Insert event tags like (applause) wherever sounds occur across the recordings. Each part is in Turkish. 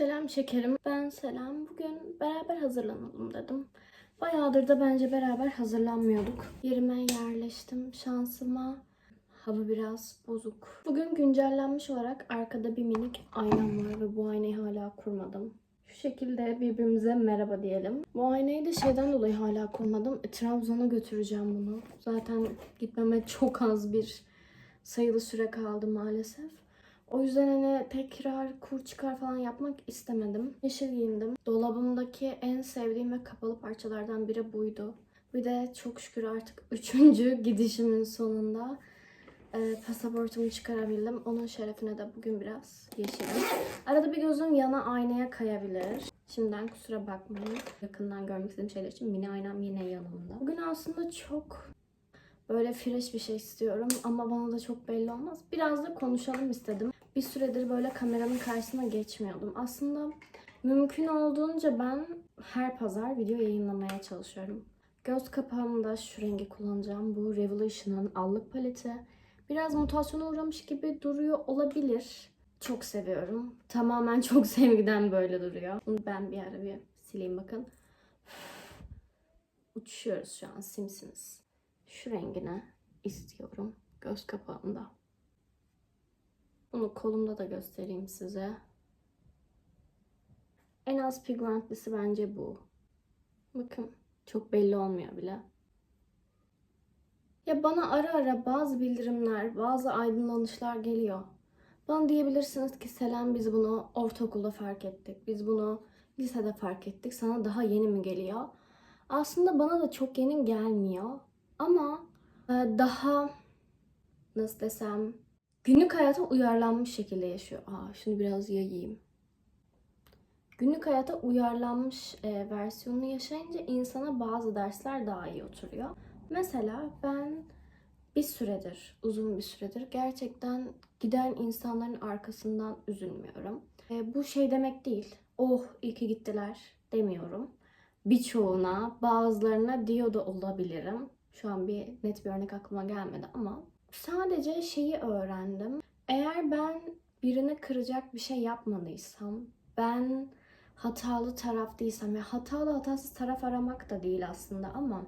Selam şekerim. Ben Selam. Bugün beraber hazırlanalım dedim. Bayağıdır da bence beraber hazırlanmıyorduk. Yerime yerleştim. Şansıma hava biraz bozuk. Bugün güncellenmiş olarak arkada bir minik aynam var ve bu aynayı hala kurmadım. Şu şekilde birbirimize merhaba diyelim. Bu aynayı da şeyden dolayı hala kurmadım. E, Trabzon'a götüreceğim bunu. Zaten gitmeme çok az bir sayılı süre kaldı maalesef. O yüzden hani tekrar kur çıkar falan yapmak istemedim. Yeşil giyindim. Dolabımdaki en sevdiğim ve kapalı parçalardan biri buydu. Bir de çok şükür artık (laughs) üçüncü gidişimin sonunda e, pasaportumu çıkarabildim. Onun şerefine de bugün biraz yeşilim. Arada bir gözüm yana aynaya kayabilir. Şimdiden kusura bakmayın. Yakından görmek istediğim şeyler için mini aynam yine yanımda. Bugün aslında çok Böyle fresh bir şey istiyorum ama bana da çok belli olmaz. Biraz da konuşalım istedim. Bir süredir böyle kameranın karşısına geçmiyordum. Aslında mümkün olduğunca ben her pazar video yayınlamaya çalışıyorum. Göz kapağımda şu rengi kullanacağım. Bu Revolution'ın allık paleti. Biraz mutasyona uğramış gibi duruyor olabilir. Çok seviyorum. Tamamen (laughs) çok sevgiden böyle duruyor. Bunu ben bir ara bir sileyim bakın. (sighs) Uçuşuyoruz şu an simsiniz şu rengine istiyorum göz kapağımda. Bunu kolumda da göstereyim size. En az pigmentlisi bence bu. Bakın çok belli olmuyor bile. Ya bana ara ara bazı bildirimler, bazı aydınlanışlar geliyor. Bana diyebilirsiniz ki Selam biz bunu ortaokulda fark ettik. Biz bunu lisede fark ettik. Sana daha yeni mi geliyor? Aslında bana da çok yeni gelmiyor. Ama e, daha nasıl desem günlük hayata uyarlanmış şekilde yaşıyor. Aa, şunu biraz yayayım. Günlük hayata uyarlanmış e, versiyonunu yaşayınca insana bazı dersler daha iyi oturuyor. Mesela ben bir süredir, uzun bir süredir gerçekten giden insanların arkasından üzülmüyorum. E, bu şey demek değil. Oh iyi ki gittiler demiyorum. Birçoğuna, bazılarına diyor da olabilirim. Şu an bir net bir örnek aklıma gelmedi ama sadece şeyi öğrendim. Eğer ben birini kıracak bir şey yapmadıysam, ben hatalı taraf değilsem ve hatalı hatasız taraf aramak da değil aslında ama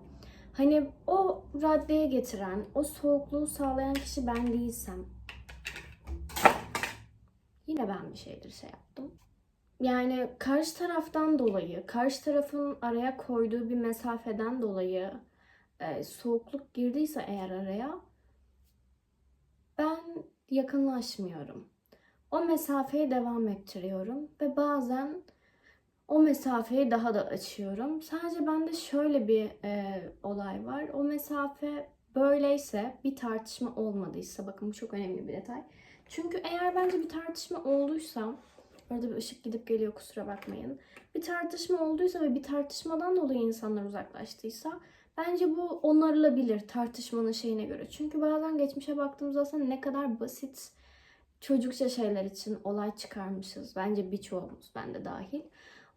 hani o raddeye getiren, o soğukluğu sağlayan kişi ben değilsem yine ben bir şeydir şey yaptım. Yani karşı taraftan dolayı, karşı tarafın araya koyduğu bir mesafeden dolayı e, soğukluk girdiyse eğer araya ben yakınlaşmıyorum. O mesafeyi devam ettiriyorum ve bazen o mesafeyi daha da açıyorum. Sadece bende şöyle bir e, olay var. O mesafe böyleyse bir tartışma olmadıysa bakın bu çok önemli bir detay. Çünkü eğer bence bir tartışma olduysa Orada bir ışık gidip geliyor kusura bakmayın. Bir tartışma olduysa ve bir tartışmadan dolayı insanlar uzaklaştıysa Bence bu onarılabilir tartışmanın şeyine göre. Çünkü bazen geçmişe baktığımızda aslında ne kadar basit çocukça şeyler için olay çıkarmışız. Bence birçoğumuz, ben de dahil.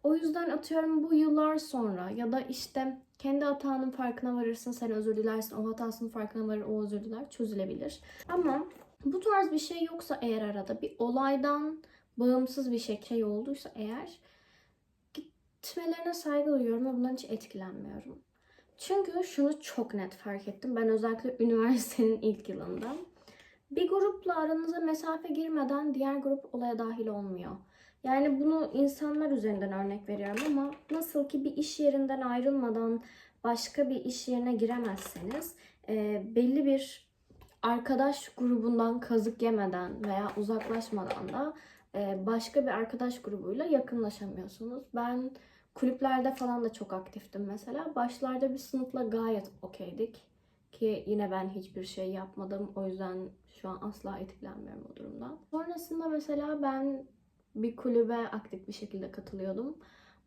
O yüzden atıyorum bu yıllar sonra ya da işte kendi hatanın farkına varırsın, sen özür dilersin, o hatasının farkına varır, o özür diler, çözülebilir. Ama bu tarz bir şey yoksa eğer arada bir olaydan bağımsız bir şey, şey olduysa eğer gitmelerine saygı duyuyorum ve bundan hiç etkilenmiyorum. Çünkü şunu çok net fark ettim. Ben özellikle üniversitenin ilk yılında. Bir grupla aranıza mesafe girmeden diğer grup olaya dahil olmuyor. Yani bunu insanlar üzerinden örnek veriyorum ama nasıl ki bir iş yerinden ayrılmadan başka bir iş yerine giremezseniz e, belli bir arkadaş grubundan kazık yemeden veya uzaklaşmadan da e, başka bir arkadaş grubuyla yakınlaşamıyorsunuz. Ben Kulüplerde falan da çok aktiftim mesela. Başlarda bir sınıfla gayet okeydik. Ki yine ben hiçbir şey yapmadım. O yüzden şu an asla etkilenmiyorum o durumdan. Sonrasında mesela ben bir kulübe aktif bir şekilde katılıyordum.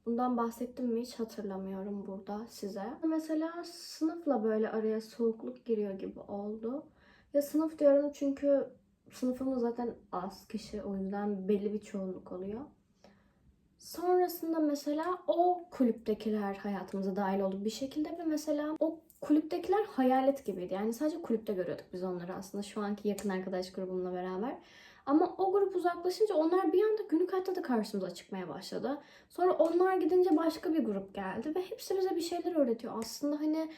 Bundan bahsettim mi hiç hatırlamıyorum burada size. Mesela sınıfla böyle araya soğukluk giriyor gibi oldu. Ya sınıf diyorum çünkü sınıfımız zaten az kişi o yüzden belli bir çoğunluk oluyor. Sonrasında mesela o kulüptekiler hayatımıza dahil oldu bir şekilde ve mesela o kulüptekiler hayalet gibiydi. Yani sadece kulüpte görüyorduk biz onları aslında şu anki yakın arkadaş grubumla beraber. Ama o grup uzaklaşınca onlar bir anda günlük hayatta da karşımıza çıkmaya başladı. Sonra onlar gidince başka bir grup geldi ve hepsi bize bir şeyler öğretiyor. Aslında hani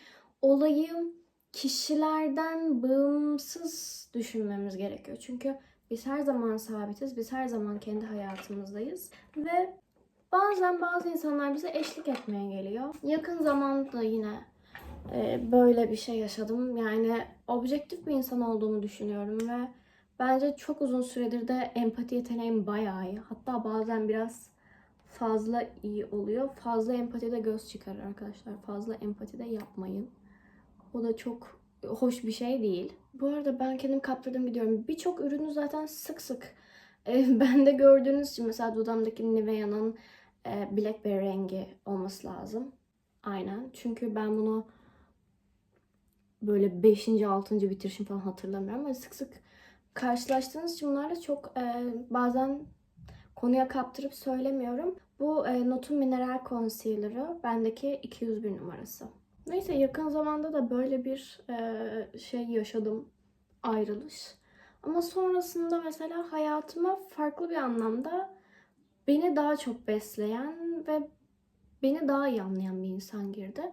olayı kişilerden bağımsız düşünmemiz gerekiyor. Çünkü biz her zaman sabitiz, biz her zaman kendi hayatımızdayız ve bazen bazı insanlar bize eşlik etmeye geliyor. Yakın zamanda yine e, böyle bir şey yaşadım. Yani objektif bir insan olduğumu düşünüyorum ve bence çok uzun süredir de empati yeteneğim bayağı iyi. Hatta bazen biraz fazla iyi oluyor. Fazla empati de göz çıkarır arkadaşlar. Fazla empati de yapmayın. O da çok hoş bir şey değil. Bu arada ben kendim kaptırdım gidiyorum. Birçok ürünü zaten sık sık e, (laughs) bende gördüğünüz için mesela dudamdaki Nivea'nın e, Blackberry rengi olması lazım. Aynen. Çünkü ben bunu böyle 5. 6. bitirişim falan hatırlamıyorum ama sık sık karşılaştığınız için bunlarla çok e, bazen konuya kaptırıp söylemiyorum. Bu e, Notun Mineral Concealer'ı bendeki 201 numarası. Neyse yakın zamanda da böyle bir e, şey yaşadım. Ayrılış. Ama sonrasında mesela hayatıma farklı bir anlamda beni daha çok besleyen ve beni daha iyi anlayan bir insan girdi.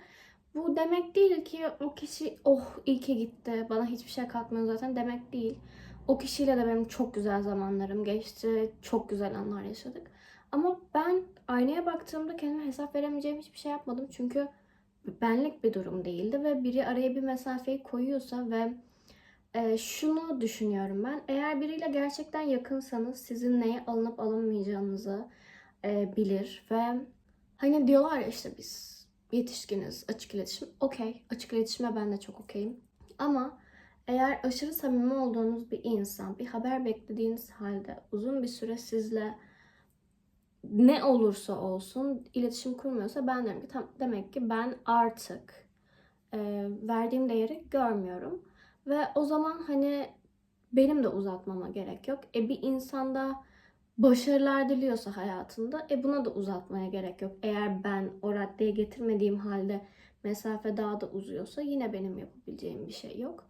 Bu demek değil ki o kişi oh iyi ki gitti bana hiçbir şey katmıyor zaten demek değil. O kişiyle de benim çok güzel zamanlarım geçti. Çok güzel anlar yaşadık. Ama ben aynaya baktığımda kendime hesap veremeyeceğim hiçbir şey yapmadım. Çünkü benlik bir durum değildi ve biri araya bir mesafeyi koyuyorsa ve e, şunu düşünüyorum ben. Eğer biriyle gerçekten yakınsanız sizin neye alınıp alınmayacağınızı e, bilir ve hani diyorlar ya işte biz yetişkiniz açık iletişim. Okey açık iletişime ben de çok okeyim. Ama eğer aşırı samimi olduğunuz bir insan bir haber beklediğiniz halde uzun bir süre sizle ne olursa olsun iletişim kurmuyorsa ben derim ki tam, demek ki ben artık e, verdiğim değeri görmüyorum. Ve o zaman hani benim de uzatmama gerek yok. E bir insanda başarılar diliyorsa hayatında e buna da uzatmaya gerek yok. Eğer ben o raddeye getirmediğim halde mesafe daha da uzuyorsa yine benim yapabileceğim bir şey yok.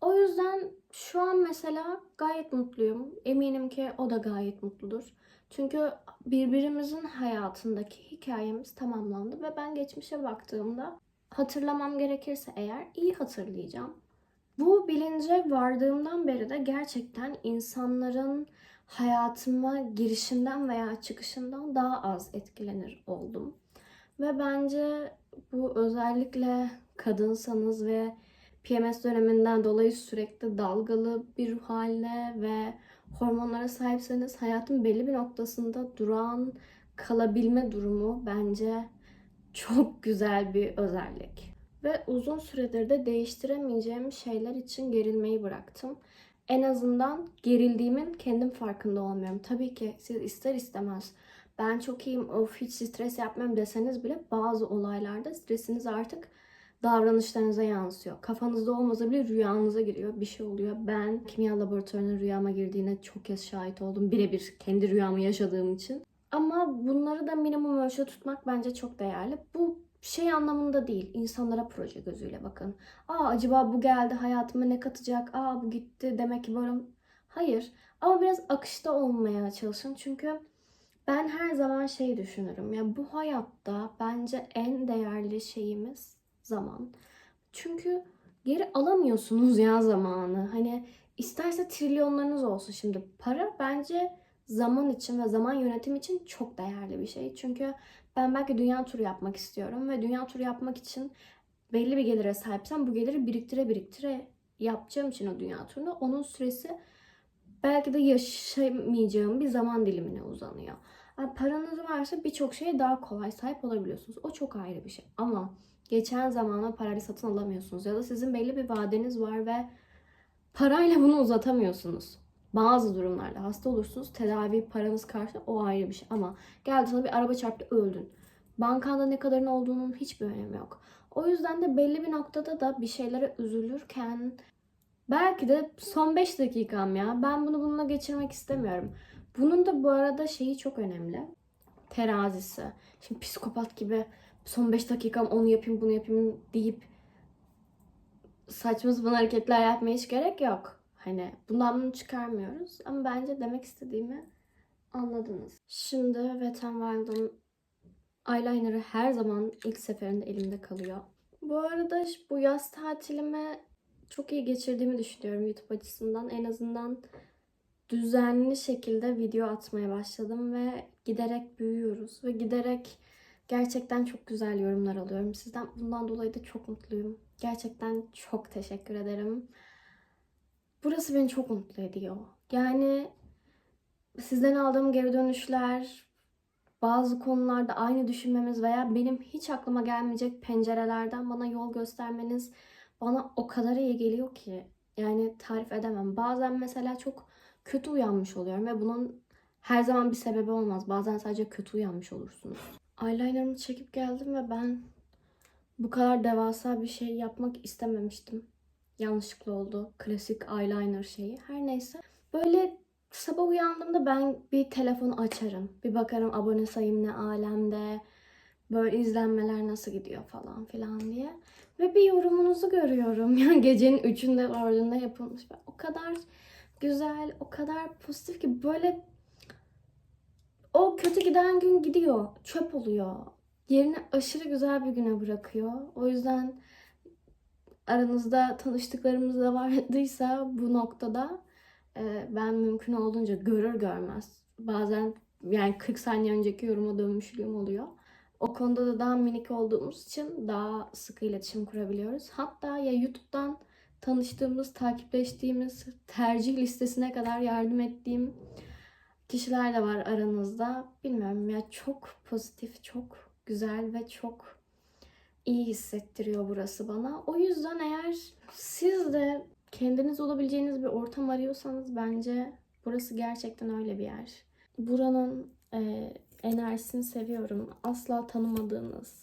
O yüzden şu an mesela gayet mutluyum. Eminim ki o da gayet mutludur. Çünkü birbirimizin hayatındaki hikayemiz tamamlandı ve ben geçmişe baktığımda hatırlamam gerekirse eğer iyi hatırlayacağım. Bu bilince vardığımdan beri de gerçekten insanların hayatıma girişinden veya çıkışından daha az etkilenir oldum. Ve bence bu özellikle kadınsanız ve PMS döneminden dolayı sürekli dalgalı bir ruh haline ve hormonlara sahipseniz hayatın belli bir noktasında durağan kalabilme durumu bence çok güzel bir özellik. Ve uzun süredir de değiştiremeyeceğim şeyler için gerilmeyi bıraktım. En azından gerildiğimin kendim farkında olmuyorum. Tabii ki siz ister istemez ben çok iyiyim, of hiç stres yapmam deseniz bile bazı olaylarda stresiniz artık davranışlarınıza yansıyor. Kafanızda olmasa bile rüyanıza giriyor. Bir şey oluyor. Ben kimya laboratuvarının rüyama girdiğine çok kez şahit oldum. Birebir kendi rüyamı yaşadığım için. Ama bunları da minimum ölçüde tutmak bence çok değerli. Bu şey anlamında değil. İnsanlara proje gözüyle bakın. Aa acaba bu geldi hayatıma ne katacak? Aa bu gitti demek ki varım. Hayır. Ama biraz akışta olmaya çalışın. Çünkü ben her zaman şey düşünürüm. Ya bu hayatta bence en değerli şeyimiz zaman. Çünkü geri alamıyorsunuz ya zamanı. Hani isterse trilyonlarınız olsun şimdi. Para bence zaman için ve zaman yönetim için çok değerli bir şey. Çünkü ben belki dünya turu yapmak istiyorum ve dünya turu yapmak için belli bir gelire sahipsem bu geliri biriktire biriktire yapacağım için o dünya turunu onun süresi belki de yaşamayacağım bir zaman dilimine uzanıyor. Yani paranız varsa birçok şeye daha kolay sahip olabiliyorsunuz. O çok ayrı bir şey. Ama geçen zamana parayla satın alamıyorsunuz. Ya da sizin belli bir vadeniz var ve parayla bunu uzatamıyorsunuz. Bazı durumlarda hasta olursunuz. Tedavi paranız karşı o ayrı bir şey. Ama geldi sana bir araba çarptı öldün. Bankanda ne kadarın olduğunun hiçbir önemi yok. O yüzden de belli bir noktada da bir şeylere üzülürken belki de son 5 dakikam ya ben bunu bununla geçirmek istemiyorum. Bunun da bu arada şeyi çok önemli. Terazisi. Şimdi psikopat gibi son 5 dakikam onu yapayım bunu yapayım deyip saçma sapan hareketler yapmaya hiç gerek yok. Hani bundan bunu çıkarmıyoruz ama bence demek istediğimi anladınız. Şimdi Wet n Wild'ın eyeliner'ı her zaman ilk seferinde elimde kalıyor. Bu arada bu yaz tatilimi çok iyi geçirdiğimi düşünüyorum YouTube açısından. En azından düzenli şekilde video atmaya başladım ve giderek büyüyoruz ve giderek gerçekten çok güzel yorumlar alıyorum sizden. Bundan dolayı da çok mutluyum. Gerçekten çok teşekkür ederim. Burası beni çok mutlu ediyor. Yani sizden aldığım geri dönüşler, bazı konularda aynı düşünmemiz veya benim hiç aklıma gelmeyecek pencerelerden bana yol göstermeniz bana o kadar iyi geliyor ki. Yani tarif edemem. Bazen mesela çok kötü uyanmış oluyorum ve bunun her zaman bir sebebi olmaz. Bazen sadece kötü uyanmış olursunuz. Eyeliner'ımı çekip geldim ve ben bu kadar devasa bir şey yapmak istememiştim. Yanlışlıkla oldu. Klasik eyeliner şeyi. Her neyse. Böyle sabah uyandığımda ben bir telefon açarım. Bir bakarım abone sayım ne alemde. Böyle izlenmeler nasıl gidiyor falan filan diye. Ve bir yorumunuzu görüyorum. (laughs) Yani gecenin üçünde dördünde yapılmış. O kadar güzel, o kadar pozitif ki böyle o kötü giden gün gidiyor. Çöp oluyor. Yerine aşırı güzel bir güne bırakıyor. O yüzden aranızda tanıştıklarımız da vardıysa bu noktada e, ben mümkün olduğunca görür görmez. Bazen yani 40 saniye önceki yoruma dönmüşlüğüm oluyor. O konuda da daha minik olduğumuz için daha sıkı iletişim kurabiliyoruz. Hatta ya YouTube'dan tanıştığımız, takipleştiğimiz, tercih listesine kadar yardım ettiğim kişiler de var aranızda. Bilmiyorum ya çok pozitif, çok güzel ve çok iyi hissettiriyor burası bana. O yüzden eğer siz de kendiniz olabileceğiniz bir ortam arıyorsanız bence burası gerçekten öyle bir yer. Buranın e, enerjisini seviyorum. Asla tanımadığınız,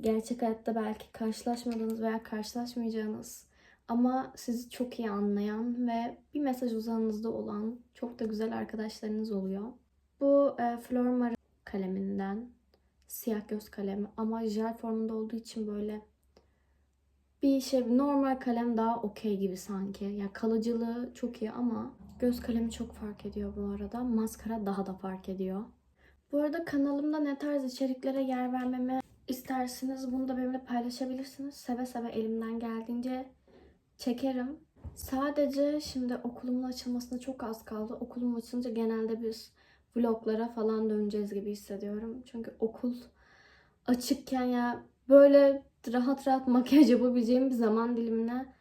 gerçek hayatta belki karşılaşmadığınız veya karşılaşmayacağınız ama sizi çok iyi anlayan ve bir mesaj uzağınızda olan çok da güzel arkadaşlarınız oluyor. Bu e, Flormar kaleminden siyah göz kalemi ama jel formunda olduğu için böyle bir şey normal kalem daha okey gibi sanki. Ya yani kalıcılığı çok iyi ama göz kalemi çok fark ediyor bu arada. Maskara daha da fark ediyor. Bu arada kanalımda ne tarz içeriklere yer vermemi isterseniz bunu da benimle paylaşabilirsiniz. Seve seve elimden geldiğince çekerim. Sadece şimdi okulumun açılmasına çok az kaldı. Okulum açılınca genelde biz vloglara falan döneceğiz gibi hissediyorum. Çünkü okul açıkken ya böyle rahat rahat makyaj yapabileceğim bir zaman dilimine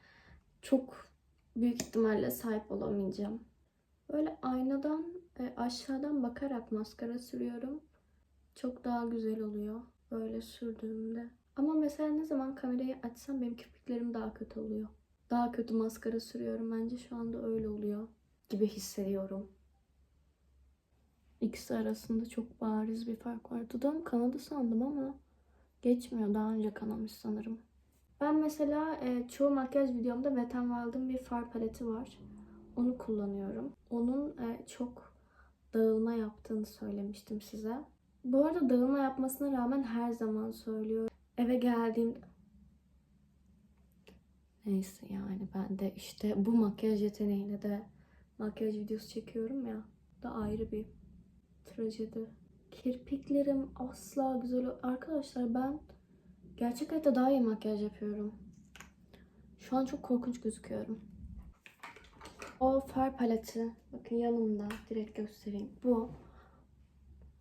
çok büyük ihtimalle sahip olamayacağım. Böyle aynadan e, aşağıdan bakarak maskara sürüyorum. Çok daha güzel oluyor böyle sürdüğümde. Ama mesela ne zaman kamerayı açsam benim kirpiklerim daha kötü oluyor. Daha kötü maskara sürüyorum bence şu anda öyle oluyor gibi hissediyorum. İkisi arasında çok bariz bir fark var. Dudağım kanadı sandım ama geçmiyor. Daha önce kanamış sanırım. Ben mesela e, çoğu makyaj videomda Wet n Wild'ın bir far paleti var. Onu kullanıyorum. Onun e, çok dağılma yaptığını söylemiştim size. Bu arada dağılma yapmasına rağmen her zaman söylüyorum. Eve geldiğimde Neyse yani ben de işte bu makyaj yeteneğiyle de makyaj videosu çekiyorum ya. Da ayrı bir trajedi. Kirpiklerim asla güzel... Arkadaşlar ben gerçek hayatta daha iyi makyaj yapıyorum. Şu an çok korkunç gözüküyorum. O far paleti. Bakın yanımda. Direkt göstereyim. Bu.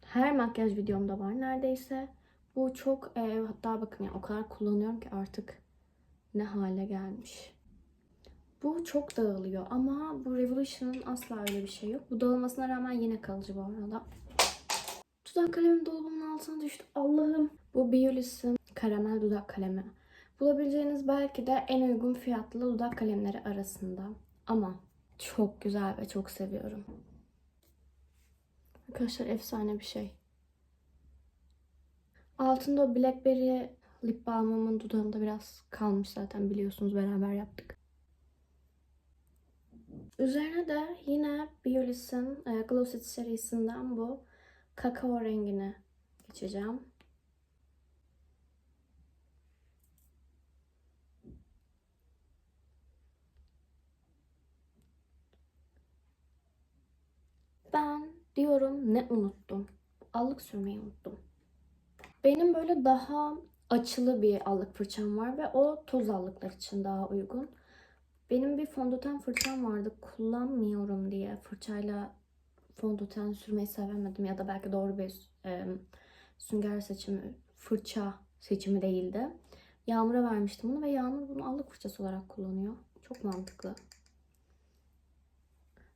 Her makyaj videomda var neredeyse. Bu çok e, hatta bakın ya o kadar kullanıyorum ki artık ne hale gelmiş. Bu çok dağılıyor ama bu Revolution'ın asla öyle bir şey yok. Bu dağılmasına rağmen yine kalıcı bu arada. Dudak kalemim dolabımın altına düştü. Allah'ım. Bu Biolis'in karamel dudak kalemi. Bulabileceğiniz belki de en uygun fiyatlı dudak kalemleri arasında. Ama çok güzel ve çok seviyorum. Arkadaşlar efsane bir şey. Altında o Blackberry lip balmımın dudağımda biraz kalmış zaten biliyorsunuz beraber yaptık. Üzerine de yine Biolis'in e, Glossy serisinden bu kakao rengine geçeceğim. ben diyorum ne unuttum? Allık sürmeyi unuttum. Benim böyle daha açılı bir allık fırçam var ve o toz allıklar için daha uygun. Benim bir fondöten fırçam vardı kullanmıyorum diye fırçayla fondöten sürmeyi sevemedim ya da belki doğru bir e, sünger seçimi, fırça seçimi değildi. Yağmur'a vermiştim bunu ve Yağmur bunu allık fırçası olarak kullanıyor. Çok mantıklı.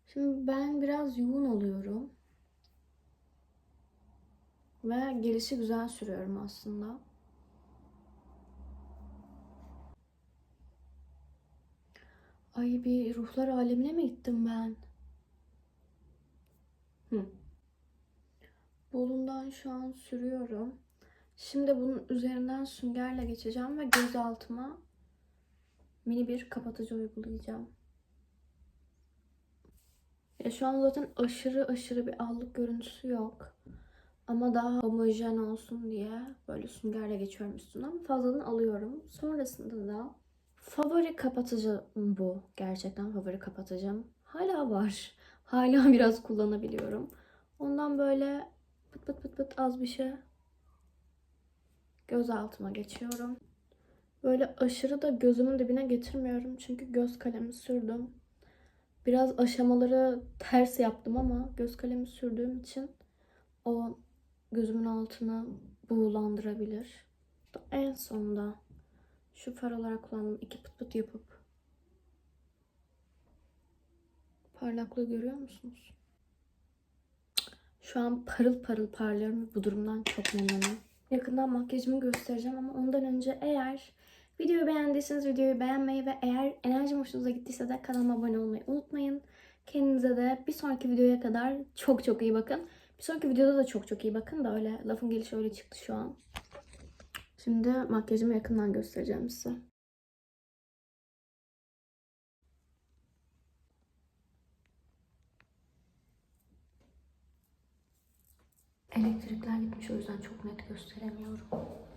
Şimdi ben biraz yoğun oluyorum. Ve gelişi güzel sürüyorum aslında. Ay bir ruhlar alemine mi gittim ben? Hı. Bolundan şu an sürüyorum. Şimdi bunun üzerinden süngerle geçeceğim ve göz altıma mini bir kapatıcı uygulayacağım. Ya şu an zaten aşırı aşırı bir allık görüntüsü yok. Ama daha homojen olsun diye böyle süngerle geçiyorum üstünden. Fazladan alıyorum. Sonrasında da favori kapatıcım bu. Gerçekten favori kapatıcım. Hala var. (laughs) Hala biraz kullanabiliyorum. Ondan böyle pıt pıt pıt pıt az bir şey göz altıma geçiyorum. Böyle aşırı da gözümün dibine getirmiyorum. Çünkü göz kalemi sürdüm. Biraz aşamaları ters yaptım ama göz kalemi sürdüğüm için o gözümün altını buğulandırabilir. En sonunda şu far olarak kullandığım iki pıt pıt yapıp parlaklığı görüyor musunuz? Şu an parıl parıl parlıyorum bu durumdan çok memnunum. Yakından makyajımı göstereceğim ama ondan önce eğer videoyu beğendiyseniz videoyu beğenmeyi ve eğer enerjim hoşunuza gittiyse de kanalıma abone olmayı unutmayın. Kendinize de bir sonraki videoya kadar çok çok iyi bakın. Bir sonraki videoda da çok çok iyi bakın da öyle lafın gelişi öyle çıktı şu an. Şimdi makyajımı yakından göstereceğim size. Elektrikler gitmiş o yüzden çok net gösteremiyorum.